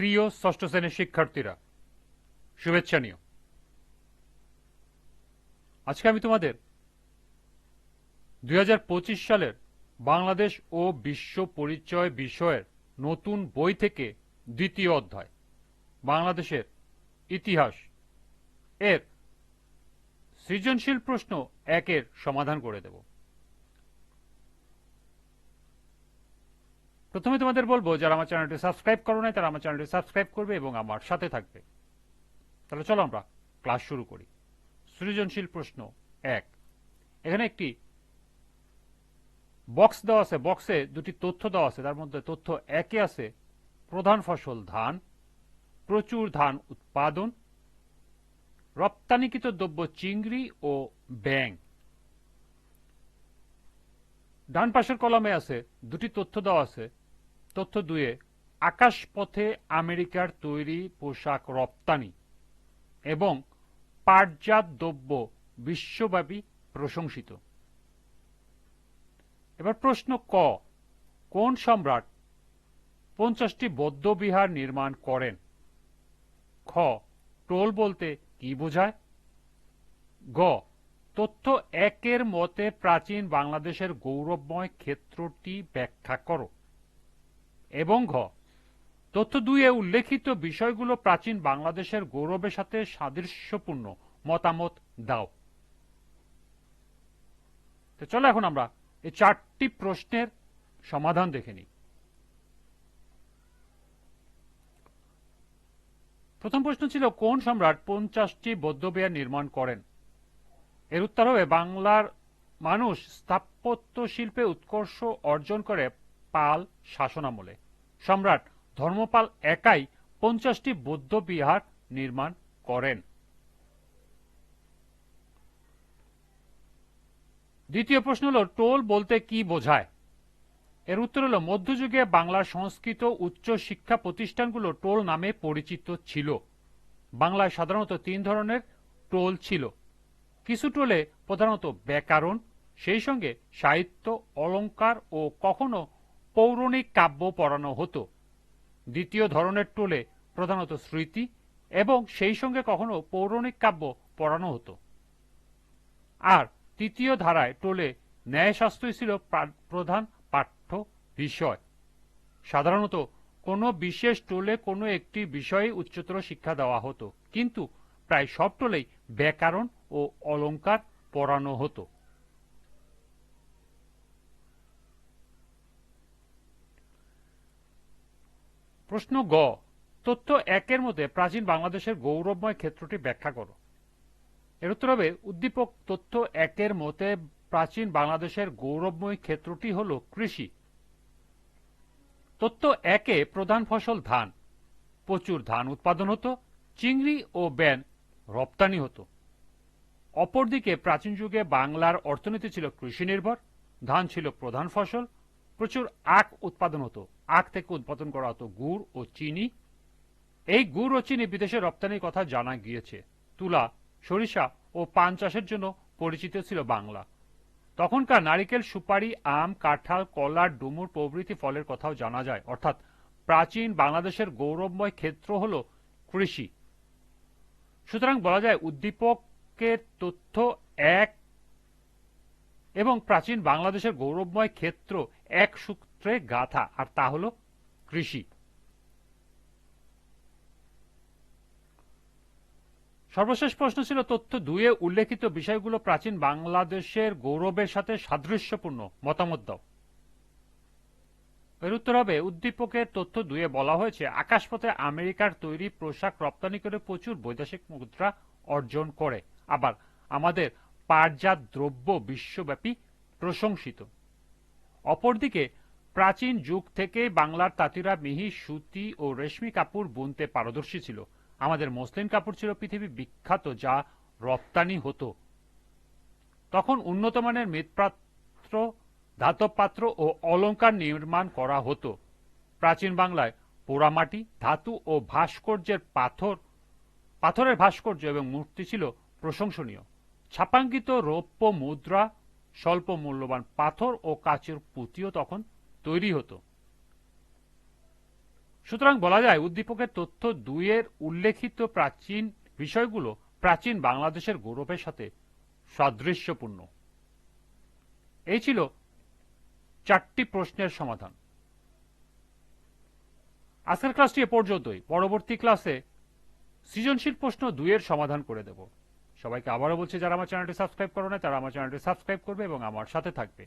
প্রিয় ষষ্ঠ শ্রেণির শিক্ষার্থীরা, শুভেচ্ছা নিও। আজকে আমি তোমাদের দু হাজার পঁচিশ সালের বাংলাদেশ ও বিশ্ব পরিচয় বিষয়ের নতুন বই থেকে দ্বিতীয় অধ্যায়, বাংলাদেশের ইতিহাস এর সৃজনশীল প্রশ্ন একের সমাধান করে দেব। প্রথমে তোমাদের বলব, যারা আমার চ্যানেলটি সাবস্ক্রাইব করো নাই, তারা আমার চ্যানেলটি সাবস্ক্রাইব করবে এবং আমার সাথে থাকবে। তাহলে চলো আমরা ক্লাস শুরু করি। সৃজনশীল প্রশ্ন এক। এখানে একটি বক্স দেওয়া আছে। বক্সে দুটি তথ্য দেওয়া আছে। তার মধ্যে তথ্য একে আছে, প্রধান ফসল ধান, প্রচুর ধান উৎপাদন, রপ্তানিকৃত দ্রব্য চিংড়ি ও ব্যাং ডান পাশের কলমে আছে, দুটি তথ্য দেওয়া আছে তথ্য দুয়ে, আকাশপথে আমেরিকার তৈরি পোশাক রপ্তানি এবং পাটজাত দ্রব্য বিশ্বব্যাপী প্রশংসিত। এবার প্রশ্ন ক, কোন সম্রাট পঞ্চাশটি বৌদ্ধবিহার নির্মাণ করেন? খ, টোল বলতে কি বোঝায়? গ, তথ্য একের মতে প্রাচীন বাংলাদেশের গৌরবময় ক্ষেত্রটি ব্যাখ্যা করো। এবং ঘ, তথ্য দুইয়ে উল্লেখিত বিষয়গুলো প্রাচীন বাংলাদেশের গৌরবের সাথে সাদৃশ্যপূর্ণ মতামত দাও। তো চলো এখন আমরা এই চারটি প্রশ্নের সমাধান দেখে নিই। প্রথম প্রশ্ন ছিল, কোন সম্রাট পঞ্চাশটি বৌদ্ধবিহার নির্মাণ করেন? এর উত্তর হবে, বাংলার মানুষ স্থাপত্য শিল্পে উৎকর্ষ অর্জন করে পাল শাসনামলে। সম্রাট ধর্মপাল একাই পঞ্চাশটি বৌদ্ধ বিহার নির্মাণ করেন। দ্বিতীয় প্রশ্ন হল, টোল বলতে কি বোঝায়? এর উত্তর হল, মধ্যযুগে বাংলার সংস্কৃত উচ্চ শিক্ষা প্রতিষ্ঠানগুলো টোল নামে পরিচিত ছিল। বাংলায় সাধারণত তিন ধরনের টোল ছিল। কিছু টোলে প্রধানত ব্যাকরণ, সেই সঙ্গে সাহিত্য অলঙ্কার ও কখনো পৌরাণিক কাব্য পড়ানো হতো। দ্বিতীয় ধরনের টোলে প্রধানত স্মৃতি এবং সেই সঙ্গে কখনো পৌরাণিক কাব্য পড়ানো হতো। আর তৃতীয় ধারায় টোলে ন্যায়শাস্ত্রই ছিল প্রধান পাঠ্য বিষয়। সাধারণত কোনো বিশেষ টোলে কোনো একটি বিষয়ে উচ্চতর শিক্ষা দেওয়া হতো, কিন্তু প্রায় সব টোলেই ব্যাকরণ ও অলঙ্কার পড়ানো হতো। প্রশ্ন গ। তথ্য একের মধ্যে প্রাচীন বাংলাদেশের গৌরবময় ক্ষেত্রটি ব্যাখ্যা করো। এর উত্তর হবে, উদ্দীপক, তথ্য একের মতে প্রাচীন বাংলাদেশের গৌরবময় ক্ষেত্রটি হল কৃষি। তথ্য একে প্রধান ফসল ধান। প্রচুর ধান উৎপাদন হতো, চিংড়ি ও ব্যান রপ্তানি হতো। অপরদিকে প্রাচীন যুগে বাংলার অর্থনীতি ছিল কৃষি নির্ভর ধান ছিল প্রধান ফসল, প্রচুর আখ উৎপাদন হতো। আখ থেকে উৎপাদন করা হতো গুড় ও চিনি। এই গুড় ও চিনি বিদেশে রপ্তানির কথা জানা গিয়েছে। তুলা, সরিষা ও পান চাষের জন্য পরিচিত ছিল বাংলা। তখনকার নারিকেল, সুপারি, আম, কাঁঠাল, কলা, ডুমুর প্রভৃতি ফলের কথাও জানা যায়। অর্থাৎ প্রাচীন বাংলাদেশের গৌরবময় ক্ষেত্র হল কৃষি। সুতরাং বলা যায় উদ্দীপকের তথ্য এক এবং প্রাচীন বাংলাদেশের গৌরবময় ক্ষেত্র এক সূত্রে গাথা, আর তা হল কৃষি। সর্বশেষ প্রশ্ন ছিল, তথ্য দুয়ে উল্লেখিত বিষয়গুলো প্রাচীন বাংলাদেশের গৌরবের সাথে সাদৃশ্যপূর্ণ মতামত দাও। এর উত্তর হবে, উদ্দীপকের তথ্য দুয়ে বলা হয়েছে, আকাশপথে আমেরিকার তৈরি পোশাক রপ্তানি করে প্রচুর বৈদেশিক মুদ্রা অর্জন করে। আবার আমাদের পাটজাত দ্রব্য বিশ্বব্যাপী প্রশংসিত। অপরদিকে প্রাচীন যুগ থেকে বাংলার তাঁতিরা মিহি, সুতি ও রেশমি কাপড় বুনতে পারদর্শী ছিল। আমাদের মসলিন কাপড় ছিল পৃথিবী বিখ্যাত, যা রপ্তানি হতো। তখন উন্নত মানের মৃৎপাত্র ধাতব পাত্র ও অলঙ্কার নির্মাণ করা হতো। প্রাচীন বাংলায় পোড়ামাটি, ধাতু ও ভাস্কর্যের পাথর, পাথরের ভাস্কর্য এবং মূর্তি ছিল প্রশংসনীয়। ছাপাঙ্কিত রৌপ্য মুদ্রা, স্বল্প মূল্যবান পাথর ও কাচের পুঁতিও তখন তৈরি হতো। সুতরাং বলা যায়, উদ্দীপকের তথ্য দুইয়ের উল্লেখিত প্রাচীন বিষয়গুলো প্রাচীন বাংলাদেশের গৌরবের সাথে সাদৃশ্যপূর্ণ। এই ছিল চারটি প্রশ্নের সমাধান। আজকের ক্লাসটি এ পর্যন্তই। পরবর্তী ক্লাসে সৃজনশীল প্রশ্ন দুইয়ের সমাধান করে দেব। সবাইকে আবারও বলছি, যারা আমার চ্যানেলটি সাবস্ক্রাইব করো না তারা আমার চ্যানেলটি সাবস্ক্রাইব করবে এবং আমার সাথে থাকবে।